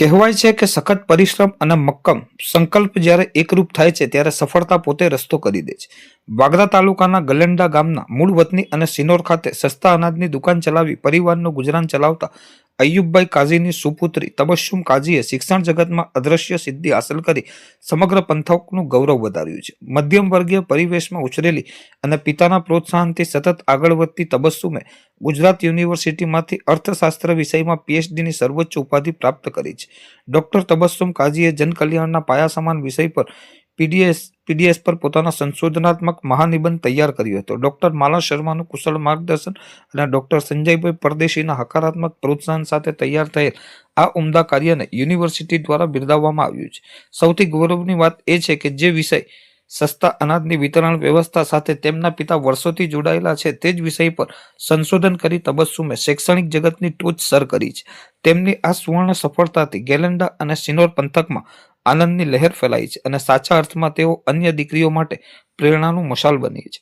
કહેવાય છે કે સખત પરિશ્રમ અને મક્કમ સંકલ્પ જ્યારે એકરૂપ થાય છે, ત્યારે સફળતા પોતે રસ્તો કરી દે છે. વાગરા તાલુકાના ગલેન્ડા ગામના મૂળ વતની અને સિનોર ખાતે સસ્તા અનાજની દુકાન ચલાવી પરિવારનું ગુજરાન ચલાવતા અયુબભાઈ કાઝીની સુપુત્રી તબસ્સુમ કાઝીએ શિક્ષણ જગતમાં અદ્રશ્ય સિદ્ધિ હાંસલ કરી સમગ્ર પંથકનું ગૌરવ વધાર્યું છે. મધ્યમ વર્ગીય પરિવેશમાં ઉછરેલી અને પિતાના પ્રોત્સાહનથી સતત આગળ વધતી તબસ્સુમે ગુજરાત યુનિવર્સિટીમાંથી અર્થશાસ્ત્ર વિષયમાં પીએચડીની સર્વોચ્ચ ઉપાધિ પ્રાપ્ત કરી છે. ડોક્ટર તબસ્સુમ કાઝીએ જનકલ્યાણના પાયા સમાન વિષય પર પીડીએસ પીડીએસ પર પોતાનો સંશોધનાત્મક મહાનિબંધ તૈયાર કર્યો હતો. ડોક્ટર માલા શર્માનું કુશળ માર્ગદર્શન અને ડોક્ટર સંજયભાઈ પરદેશીના હકારાત્મક પ્રોત્સાહન સાથે તૈયાર થયેલ આ ઉમદા કાર્યને યુનિવર્સિટી દ્વારા બિરદાવવામાં આવ્યું છે. સૌથી ગૌરવની વાત એ છે કે જે વિષય સસ્તા અનાજની વિતરણ વ્યવસ્થા સાથે તેમના પિતા વર્ષોથી જોડાયેલા છે તે જ વિષય પર સંશોધન કરી તબસ્સુમે શૈક્ષણિક જગતની ટોચ સર કરી છે. તેમની આ સુવર્ણ સફળતાથી ગેલેન્ડા અને સિનોર પંથકમાં આનંદની લહેર ફેલાઈ છે અને સાચા અર્થમાં તેઓ અન્ય દીકરીઓ માટે પ્રેરણાનું મશાલ બની છે.